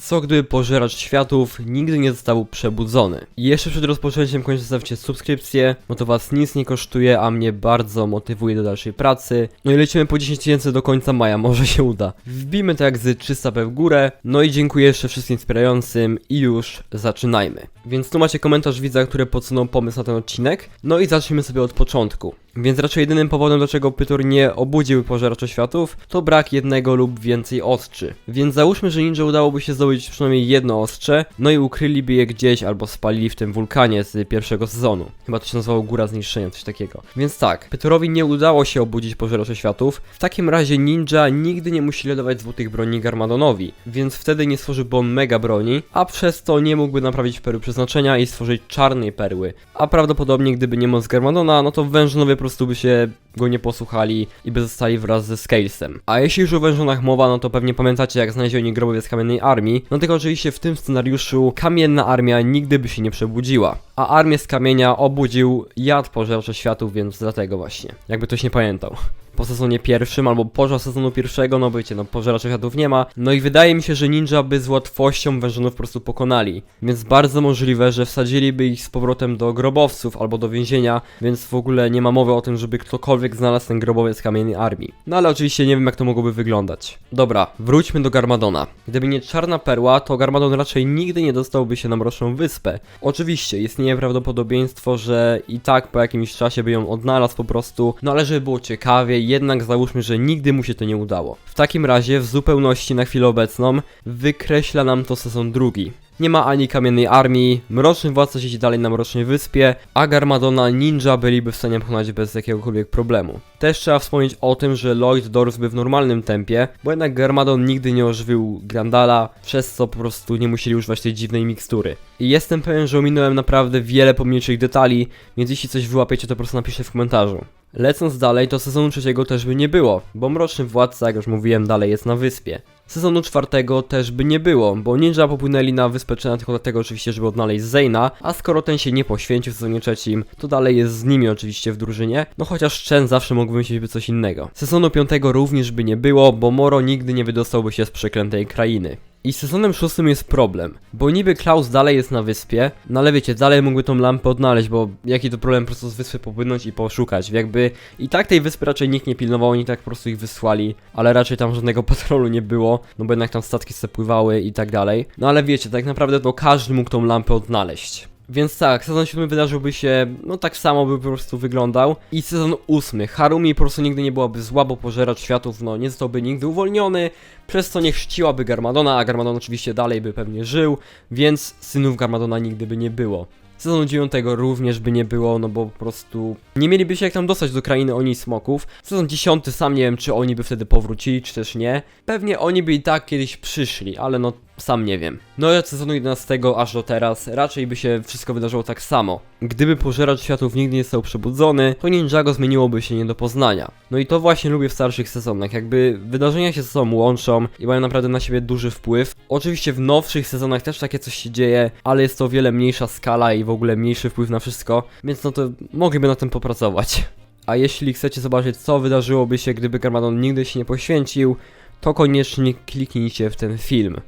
Co gdyby pożeracz światów nigdy nie został przebudzony? Jeszcze przed rozpoczęciem koniecznie zostawcie subskrypcję, bo to was nic nie kosztuje, a mnie bardzo motywuje do dalszej pracy. No i lecimy po 10 tysięcy do końca maja, może się uda. Wbijmy tak z 300 p w górę, no i dziękuję jeszcze wszystkim wspierającym i już zaczynajmy. Więc tu macie komentarz widza, który podsunął pomysł na ten odcinek, no i zacznijmy sobie od początku. Więc raczej jedynym powodem, dlaczego Pytor nie obudził pożeracza światów, to brak jednego lub więcej ostrzy. Więc załóżmy, że ninja udałoby się zdobyć przynajmniej jedno ostrze, no i ukryliby je gdzieś albo spalili w tym wulkanie z pierwszego sezonu. Chyba to się nazywało Góra Zniszczenia, coś takiego. Więc tak, Pytorowi nie udało się obudzić pożeracza światów, w takim razie ninja nigdy nie musi dawać złotych broni Garmadonowi, więc wtedy nie stworzyłby on mega broni, a przez to nie mógłby naprawić perły przeznaczenia i stworzyć czarnej perły. A prawdopodobnie gdyby nie moc Garmadona, no to wężonowie po prostu by się go nie posłuchali i by zostali wraz ze Scalesem. A jeśli już o wężonach mowa, no to pewnie pamiętacie jak znalezioni grobowiec kamiennej armii, no tylko oczywiście w tym scenariuszu kamienna armia nigdy by się nie przebudziła. A armię z kamienia obudził jad pożeracza światów, więc dlatego właśnie. Jakby ktoś nie pamiętał po sezonie pierwszym, albo pożar sezonu pierwszego, no wiecie, no pożeraczy światów nie ma. No i wydaje mi się, że ninja by z łatwością wężonów po prostu pokonali. Więc bardzo możliwe, że wsadziliby ich z powrotem do grobowców albo do więzienia, więc w ogóle nie ma mowy o tym, żeby ktokolwiek znalazł ten grobowiec kamiennej armii. No ale oczywiście nie wiem jak to mogłoby wyglądać. Dobra, wróćmy do Garmadona. Gdyby nie czarna perła, to Garmadon raczej nigdy nie dostałby się na Mroczną Wyspę. Oczywiście, istnieje prawdopodobieństwo, że i tak po jakimś czasie by ją odnalazł po prostu, no ale żeby było ciekawie, jednak załóżmy, że nigdy mu się to nie udało. W takim razie, w zupełności na chwilę obecną, wykreśla nam to sezon drugi. Nie ma ani kamiennej armii, mroczny władca siedzi dalej na mrocznej wyspie, a Garmadona ninja byliby w stanie pokonać bez jakiegokolwiek problemu. Też trzeba wspomnieć o tym, że Lloyd dorósłby w normalnym tempie, bo jednak Garmadon nigdy nie ożywił Grandala, przez co po prostu nie musieli używać tej dziwnej mikstury. I jestem pewien, że ominąłem naprawdę wiele pomniejszych detali, więc jeśli coś wyłapiecie, to po prostu napiszcie w komentarzu. Lecąc dalej, to sezonu trzeciego też by nie było, bo Mroczny Władca, jak już mówiłem, dalej jest na wyspie. Sezonu czwartego też by nie było, bo ninja popłynęli na wyspę tylko dlatego oczywiście, żeby odnaleźć Zayna, a skoro ten się nie poświęcił w sezonie trzecim, to dalej jest z nimi oczywiście w drużynie, no chociaż Chen zawsze mógł wymyślić by coś innego. Sezonu piątego również by nie było, bo Moro nigdy nie wydostałby się z przeklętej krainy. I z sezonem szóstym jest problem, bo niby Klaus dalej jest na wyspie, no ale wiecie, dalej mógłby tą lampę odnaleźć, bo jaki to problem po prostu z wyspy popłynąć i poszukać, jakby i tak tej wyspy raczej nikt nie pilnował, oni tak po prostu ich wysłali, ale raczej tam żadnego patrolu nie było, no bo jednak tam statki se pływały i tak dalej, no ale wiecie, tak naprawdę to każdy mógł tą lampę odnaleźć. Więc tak, sezon 7 wydarzyłby się, no tak samo by po prostu wyglądał. I sezon 8. Harumi po prostu nigdy nie byłaby zła, bo światów, no nie zostałby nigdy uwolniony, przez co nie chrzciłaby Garmadona, a Garmadon oczywiście dalej by pewnie żył, więc synów Garmadona nigdy by nie było. Sezonu 9 również by nie było, no bo po prostu nie mieliby się jak tam dostać do krainy oni smoków. Sezon 10 sam nie wiem, czy oni by wtedy powrócili, czy też nie. Pewnie oni by i tak kiedyś przyszli, ale no sam nie wiem. No i od sezonu 11 aż do teraz raczej by się wszystko wydarzyło tak samo. Gdyby pożeracz światów nigdy nie został przebudzony, to Ninjago zmieniłoby się nie do poznania. No i to właśnie lubię w starszych sezonach, jakby wydarzenia się ze sobą łączą i mają naprawdę na siebie duży wpływ. Oczywiście w nowszych sezonach też takie coś się dzieje, ale jest to o wiele mniejsza skala i w ogóle mniejszy wpływ na wszystko, więc no to mogliby na tym popracować. A jeśli chcecie zobaczyć co wydarzyłoby się, gdyby Garmadon nigdy się nie poświęcił, to koniecznie kliknijcie w ten film.